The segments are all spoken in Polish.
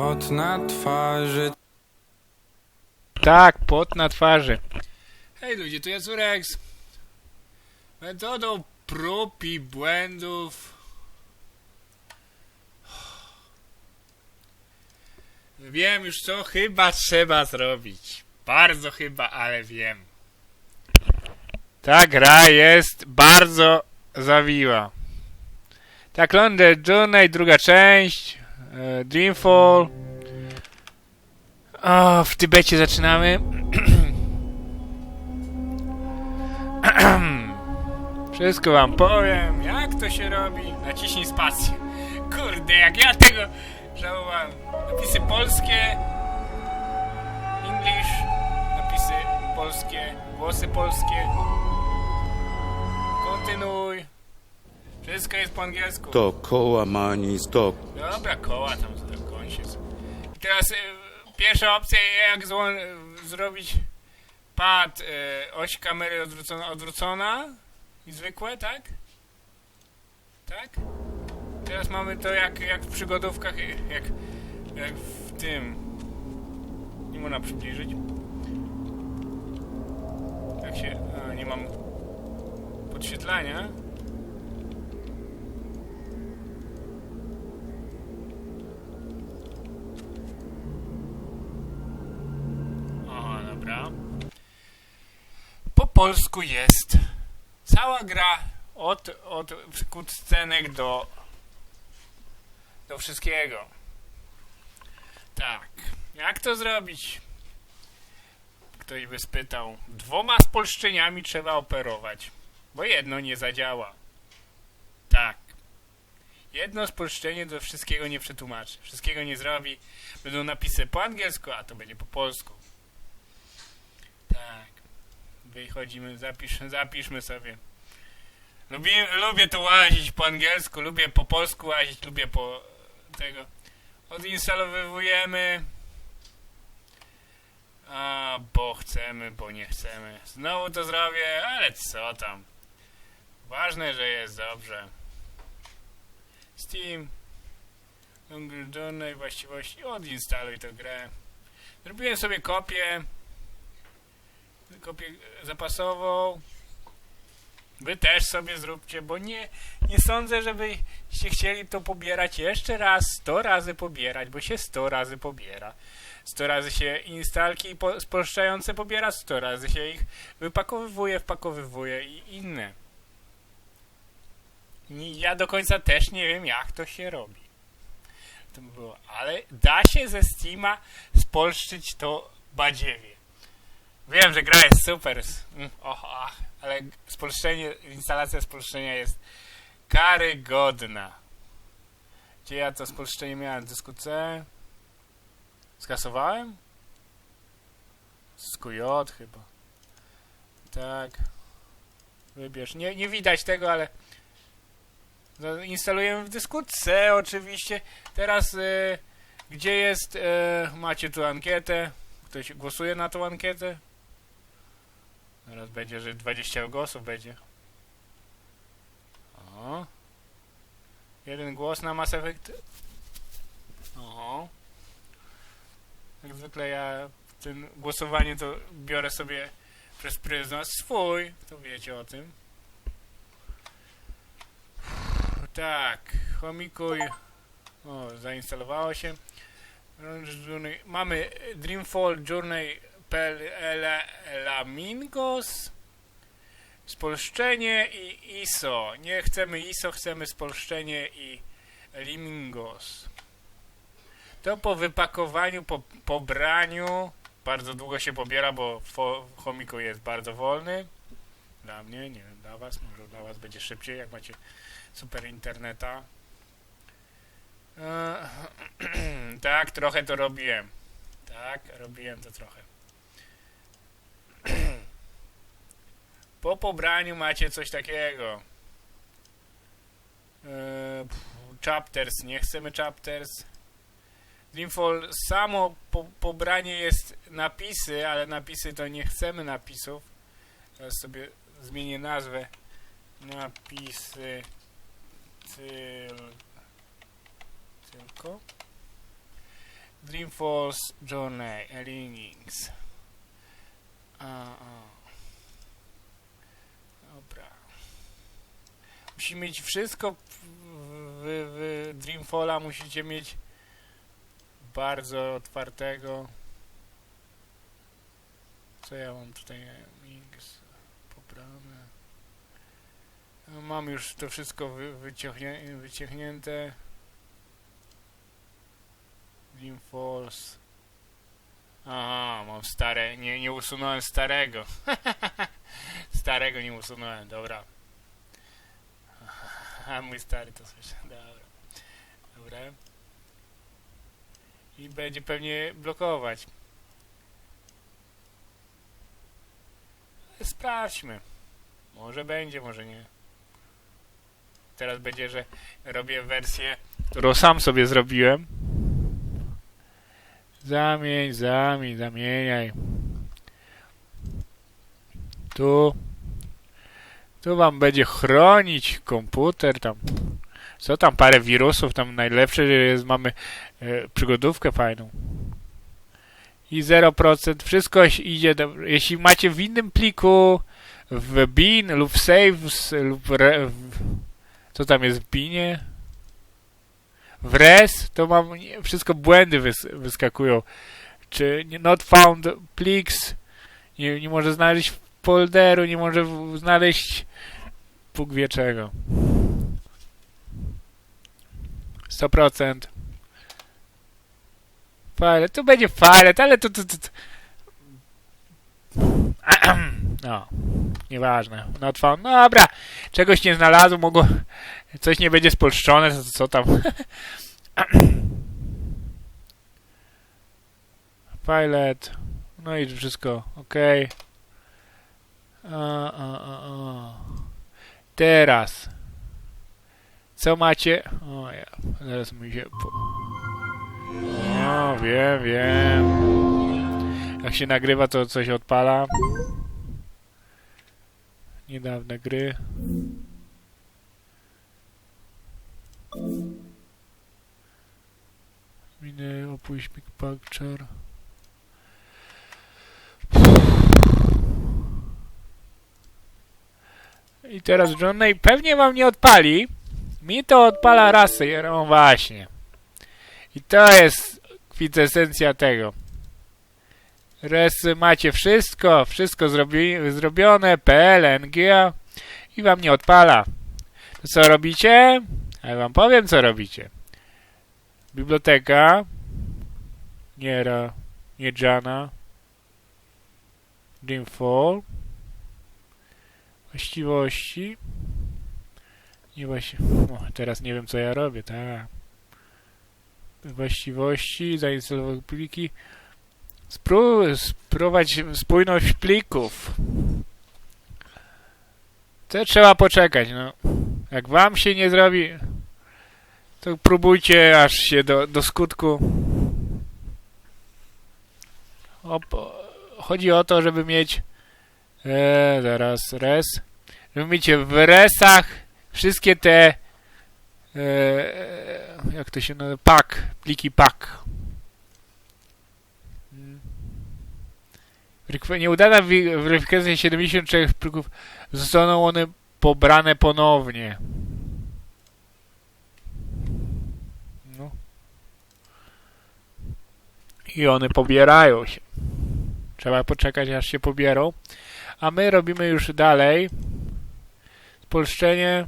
Pot na twarzy. Tak, pot na twarzy. Hej ludzie, tu jest Urex. Metodą prób i błędów. Wiem już co chyba trzeba zrobić. Bardzo chyba, ale wiem. Ta gra jest bardzo zawiła. Tak, London Journey, druga część. E, Dreamfall. O, w Tybecie zaczynamy. Wszystko wam powiem, jak to się robi. Naciśnij spację. Kurde, jak ja tego żałowałem. Napisy polskie, English, napisy polskie, głosy polskie. Kontynuuj. Wszystko jest po angielsku. Dookoła mani do Dobra, koła tam koń się. I teraz y, pierwsza opcja, jak zło, zrobić pad, y, oś kamery odwrócona, odwrócona i zwykłe, tak? Tak? Teraz mamy to jak, jak w przygodówkach, y, jak, jak w tym. Nie można przybliżyć. Jak się. A, nie mam podświetlania. Polsku jest cała gra od, od cutscenek do do wszystkiego. Tak. Jak to zrobić? Ktoś by spytał. Dwoma spolszczeniami trzeba operować, bo jedno nie zadziała. Tak. Jedno spolszczenie do wszystkiego nie przetłumaczy. Wszystkiego nie zrobi. Będą napisy po angielsku, a to będzie po polsku. Tak. Wychodzimy, zapisz, zapiszmy sobie. Lubię, lubię to łazić po angielsku, lubię po polsku łazić, lubię po tego. Odinstalowujemy. A, bo chcemy, bo nie chcemy. Znowu to zrobię, ale co tam. Ważne, że jest dobrze. Steam. Journey, właściwości. Odinstaluj tę grę. Zrobiłem sobie kopię. Kopię zapasową. Wy też sobie zróbcie, bo nie, nie sądzę, żebyście chcieli to pobierać jeszcze raz, 100 razy pobierać, bo się 100 razy pobiera. 100 razy się instalki po, spolszczające pobiera, 100 razy się ich wypakowywuje, wpakowywuje i inne. Ja do końca też nie wiem, jak to się robi. To by było, ale da się ze Steama spolszczyć to badziewie. Wiem, że gra jest super, mm, ale spolszczenie, instalacja spolszczenia jest karygodna. Gdzie ja to spolszczenie miałem? Dysku C? Skasowałem? Dysku J chyba. Tak. Wybierz. Nie, nie widać tego, ale no, instalujemy w dysku C oczywiście. Teraz y, gdzie jest, y, macie tu ankietę. Ktoś głosuje na tą ankietę? Teraz będzie, że 20 głosów będzie. O. Jeden głos na Mass Effect. O. Jak zwykle ja w tym głosowaniu to biorę sobie przez pryzmat swój. To wiecie o tym. Tak. Chomikuj. O, zainstalowało się. Mamy Dreamfall Journey Pelamingos spolszczenie i ISO. Nie chcemy ISO, chcemy spolszczenie i Limingos. To po wypakowaniu, po pobraniu bardzo długo się pobiera, bo chomiku jest bardzo wolny. Dla mnie, nie dla was, może dla was będzie szybciej, jak macie super interneta. Tak, trochę to robiłem. Tak, robiłem to trochę. Po pobraniu macie coś takiego. Eee, chapters, nie chcemy chapters. Dreamfall samo po, pobranie jest napisy, ale napisy to nie chcemy napisów. Teraz sobie zmienię nazwę. Napisy tyl, tylko. Dreamforce Journey Alienings. A, a. Dobra. Musimy mieć wszystko w, w, w Dreamfalla musicie mieć bardzo otwartego. Co ja mam tutaj? Mix pobrane. No, Mam już to wszystko wy, wyciągnie, wyciągnięte. Dreamforce. Aha, mam stare. Nie, nie usunąłem starego. starego nie usunąłem, dobra. A mój stary to słyszę. Dobra. Dobra. I będzie pewnie blokować. Sprawdźmy. Może będzie, może nie. Teraz będzie, że robię wersję, którą sam sobie zrobiłem. Zamień, zamień, zamieniaj. Tu. Tu wam będzie chronić komputer tam. Co tam, parę wirusów, tam najlepsze jest, mamy e, przygodówkę fajną. I 0%, wszystko idzie do, Jeśli macie w innym pliku, w bin lub saves, lub re, w, co tam jest w binie, w res, to mam nie, wszystko błędy wys, wyskakują. Czy not found pliks, nie, nie może znaleźć folderu, nie może znaleźć Bóg wie czego. 100%. Fajne, tu będzie fajne, ale to, to, to, to. No, nieważne. Not found. No dobra, czegoś nie znalazło, mogło... Coś nie będzie spolszczone, to co tam. Pilot. No i wszystko, ok. A, Teraz. Co macie? O ja, zaraz mi się... Po... No, wiem, wiem. Jak się nagrywa, to coś odpala. Niedawne gry. Minę opuść Big Picture. I teraz Johnny pewnie wam nie odpali. Mi to odpala raz. No właśnie. I to jest kwintesencja tego. Res macie wszystko, wszystko zrobi, zrobione, PLNG i wam nie odpala. To co robicie? Ja wam powiem co robicie. Biblioteka. Nie ra, nie Jana. Dreamfall. Właściwości. Nie właśnie. O, teraz nie wiem co ja robię, tak. Właściwości, zainstalować pliki. Spró spróbować spójność plików. To trzeba poczekać, no. Jak wam się nie zrobi, to próbujcie aż się do, do skutku. Op- chodzi o to, żeby mieć e, zaraz res, mieć w resach wszystkie te e, jak to się nazywa, pak, pliki pak. Nieudana weryfikacja 73 plików zostaną one pobrane ponownie. No. I one pobierają się. Trzeba poczekać aż się pobierą. A my robimy już dalej. Spolszczenie.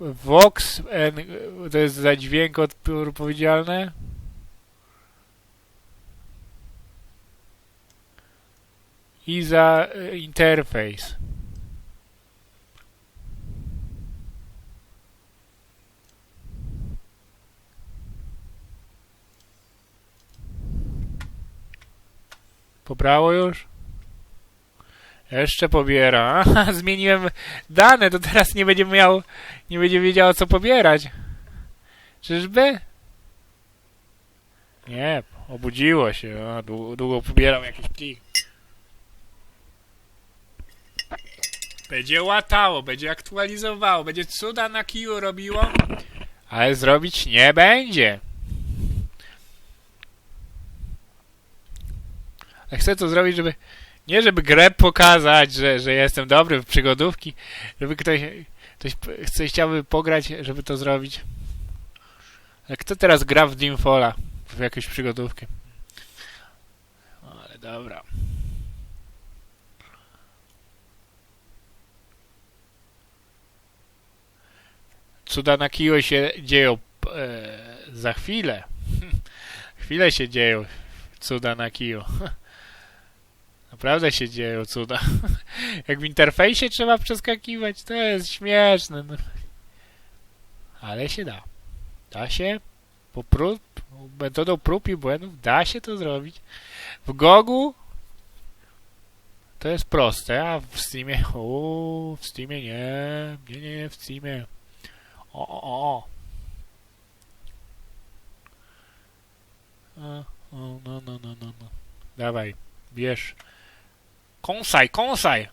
Vox, to jest za dźwięk odpowiedzialne. I za e, interfejs. Pobrało już? Jeszcze pobiera. Aha, zmieniłem dane, to teraz nie będzie miał, nie będzie wiedział co pobierać. Czyżby? Nie, obudziło się. A, długo, długo pobierał jakiś plik. Będzie łatało, będzie aktualizowało, będzie cuda na kiju robiło, ale zrobić nie będzie. A chcę to zrobić, żeby nie żeby grę pokazać, że, że jestem dobry w przygodówki, żeby ktoś, ktoś chce, chciałby pograć, żeby to zrobić. A kto teraz gra w Dreamfalla? W jakąś przygodówkę? No, Ale dobra. Cuda na kiju się dzieją e, za chwilę. Chwilę się dzieją cuda na kiju. Naprawdę się dzieją cuda. Jak w interfejsie trzeba przeskakiwać, to jest śmieszne. No. Ale się da. Da się po prób, metodą prób i błędów da się to zrobić. W Gogu to jest proste, a w Steamie o, w Steamie nie, nie, nie, w Steamie o, o, o. O, no, no, no, no, no. Dawaj, bierz. Kąsaj, kąsaj!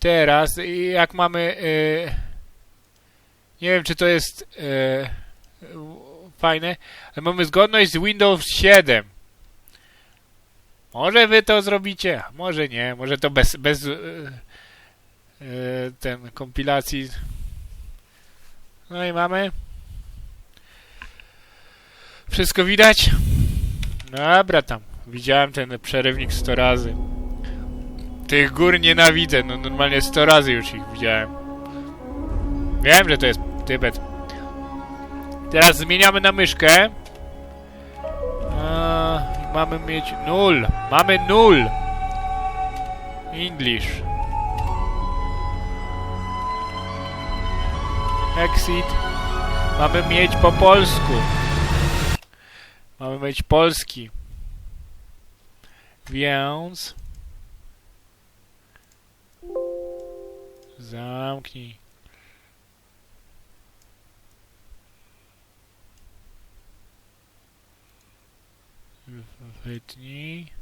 Teraz, y, jak mamy... y, nie wiem, czy to jest y, fajne, ale mamy zgodność z Windows 7. Może wy to zrobicie, może nie, może to bez, bez ten kompilacji. No i mamy. Wszystko widać? Dobra tam. Widziałem ten przerywnik 100 razy. Tych gór nienawidzę, no normalnie 100 razy już ich widziałem. Wiem, że to jest Tybet. Teraz zmieniamy na myszkę. Mamy mieć nul. Mamy nul. English. Exit. Mamy mieć po polsku. Mamy mieć polski. Więc... Zamknij. Wytnij.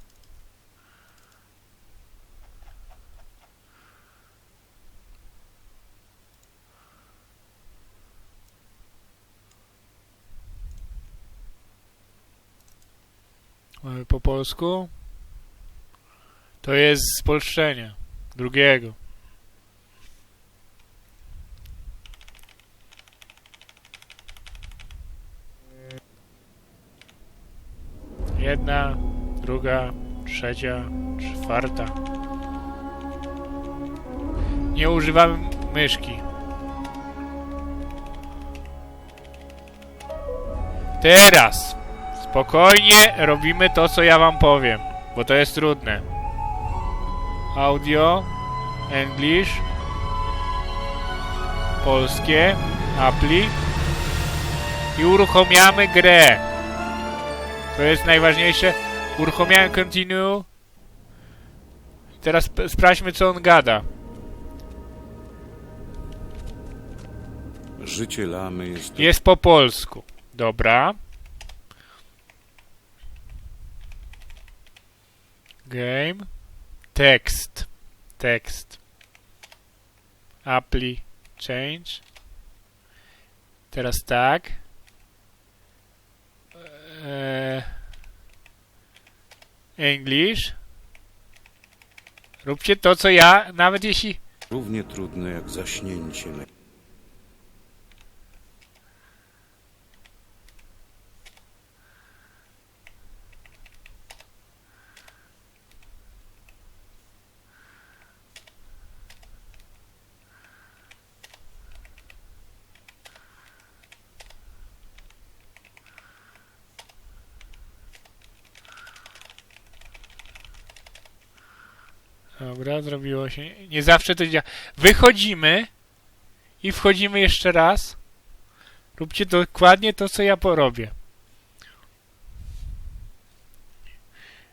Po polsku. To jest spolszczenie. Drugiego. Jedna, druga, trzecia, czwarta. Nie używamy myszki. Teraz spokojnie robimy to, co ja wam powiem, bo to jest trudne. Audio, English, polskie, appli i uruchomiamy grę. To jest najważniejsze. Uruchomiałem continue. Teraz sprawdźmy, co on gada. Życie lamy jest Jest po polsku. Dobra. Game. Text. Text. Apply. Change. Teraz tak. Eee, English. Róbcie to, co ja, nawet jeśli równie trudne jak zaśnięcie. Dobra, zrobiło się. Nie zawsze to działa. Wychodzimy i wchodzimy jeszcze raz. Róbcie dokładnie to, co ja porobię.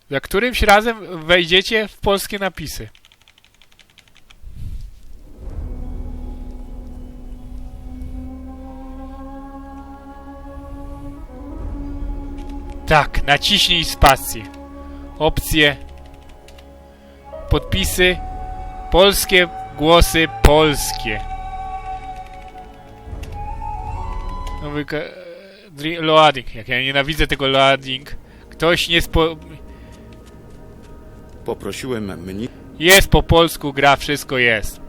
Za którymś razem wejdziecie w polskie napisy. Tak, naciśnij spację. Opcje. Podpisy. Polskie głosy polskie. Nowy loading. Jak ja nienawidzę tego loading. Ktoś nie spo... Poprosiłem mnie. Jest po polsku, gra, wszystko jest.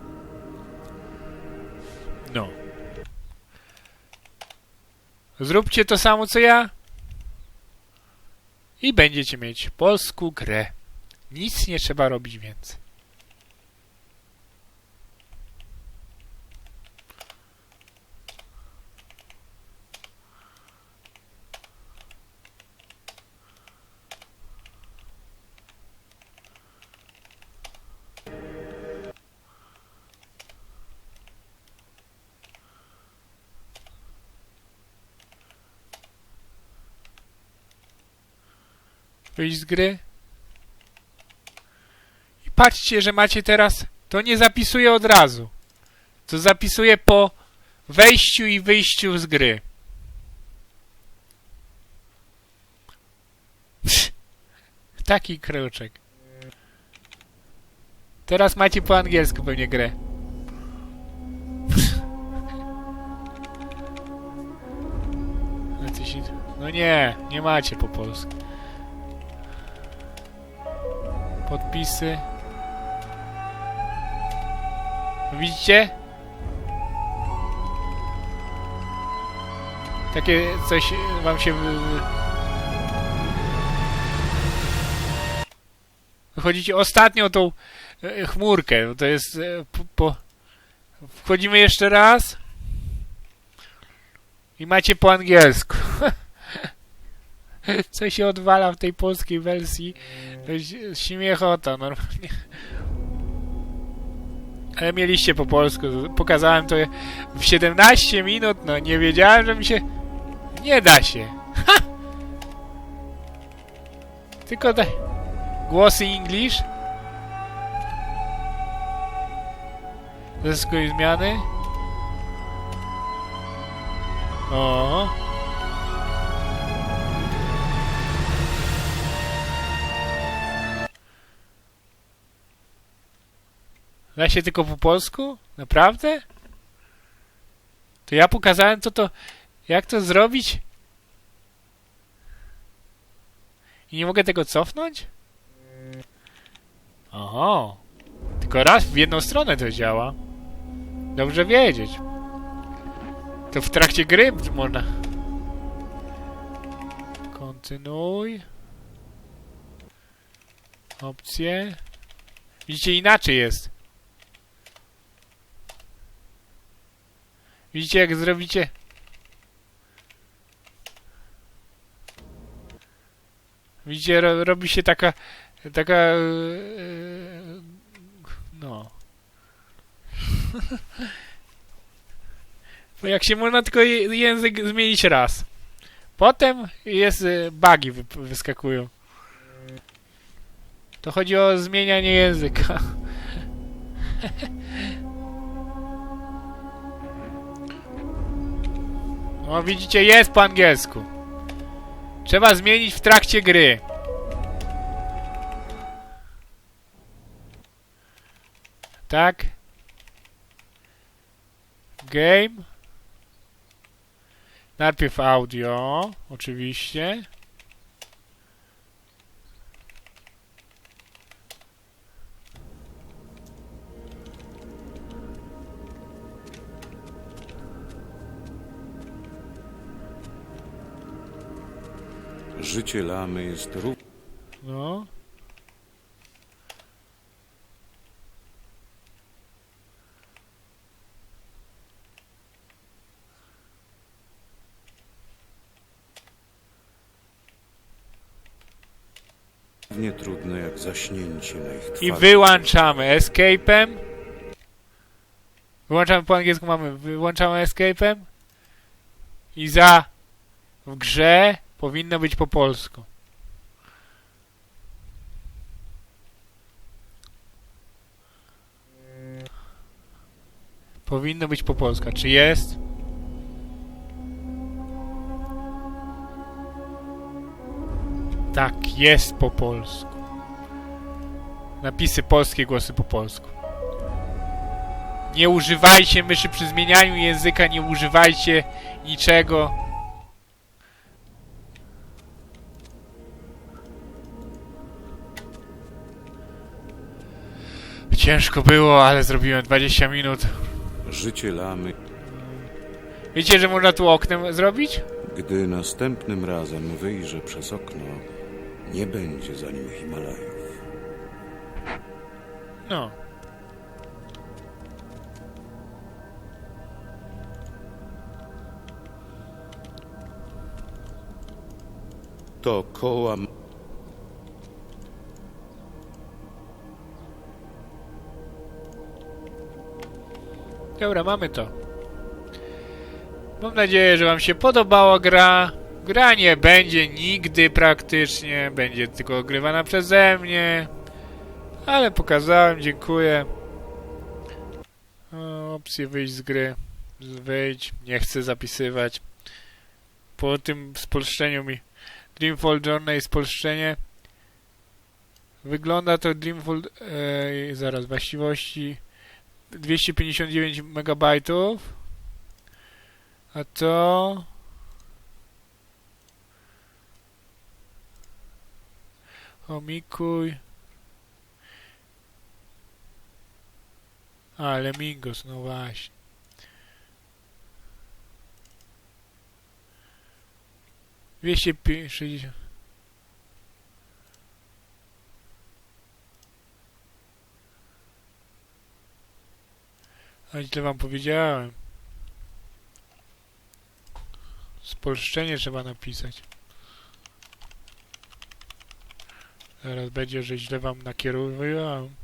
No. Zróbcie to samo co ja. I będziecie mieć polską grę. Nic nie trzeba robić więcej. Wyjść z gry. Patrzcie, że macie teraz. To nie zapisuje od razu. To zapisuje po wejściu i wyjściu z gry. Taki kroczek. Teraz macie po angielsku pewnie grę. No nie, nie macie po polsku. Podpisy. Widzicie? Takie coś wam się Wychodzicie ostatnią tą e, chmurkę. To jest e, po, po... Wchodzimy jeszcze raz. I macie po angielsku. Co się odwala w tej polskiej wersji. Śmiechota normalnie. Ale mieliście po polsku. Pokazałem to w 17 minut. No nie wiedziałem, że mi się... Nie da się. Ha! Tylko daj... Głosy English. Zyskuj zmiany. O. Da się tylko po polsku? Naprawdę? To ja pokazałem co to... Jak to zrobić? I nie mogę tego cofnąć? Oho. Tylko raz w jedną stronę to działa. Dobrze wiedzieć. To w trakcie gry można. Kontynuuj. Opcje. Widzicie, inaczej jest. Widzicie, jak zrobicie... Widzicie, ro, robi się taka... Taka... Yy, no... Bo jak się można tylko język zmienić raz. Potem jest y, bugi wy, wyskakują. To chodzi o zmienianie języka. No widzicie, jest po angielsku. Trzeba zmienić w trakcie gry. Tak. Game. Najpierw audio, oczywiście. Życie lamy jest równe. No. Równie trudne jak zaśnięcie na ich twarzy. I wyłączamy escape'em. Wyłączamy po angielsku mamy. Wyłączamy escape'em. I za w grze powinno być po polsku. Powinno być po polsku. Czy jest? Tak, jest po polsku. Napisy polskie, głosy po polsku. Nie używajcie myszy przy zmienianiu języka, nie używajcie niczego. Ciężko było, ale zrobiłem 20 minut. Życie lamy, Wiecie, że można tu oknem zrobić? gdy następnym razem wyjrzę przez okno, nie będzie za nim Himalajów. No. To koła Dobra, mamy to. Mam nadzieję, że wam się podobała gra. Gra nie będzie nigdy praktycznie, będzie tylko ogrywana przeze mnie. Ale pokazałem, dziękuję. Opcję wyjść z gry. Wyjdź, nie chcę zapisywać. Po tym spolszczeniu mi Dreamfall Journey spolszczenie. Wygląda to Dreamfall... E, zaraz, właściwości... 259 megabajtów. A to... Omikuj. A, Lemingos, no właśnie. Dwieście sześćdziesiąt. A źle wam powiedziałem. Spolszczenie trzeba napisać. Zaraz będzie, że źle wam nakierowałem.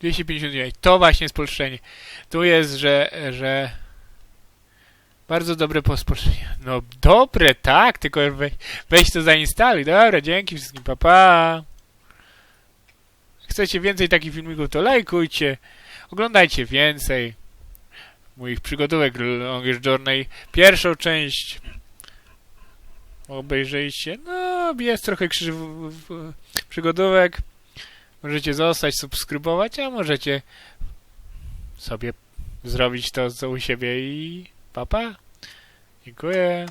259. To właśnie spolszczenie. Tu jest, że, że bardzo dobre po spolszczeniu. No dobre, tak, tylko weź, weź to zainstaluj. Dobra, dzięki wszystkim, pa pa. Chcecie więcej takich filmików, to lajkujcie. Oglądajcie więcej moich przygodówek Longest Journey. Pierwszą część obejrzyjcie. No, jest trochę krzyż w, w, przygodówek. Możecie zostać, subskrybować, a możecie sobie zrobić to co u siebie i papa. Dziękuję.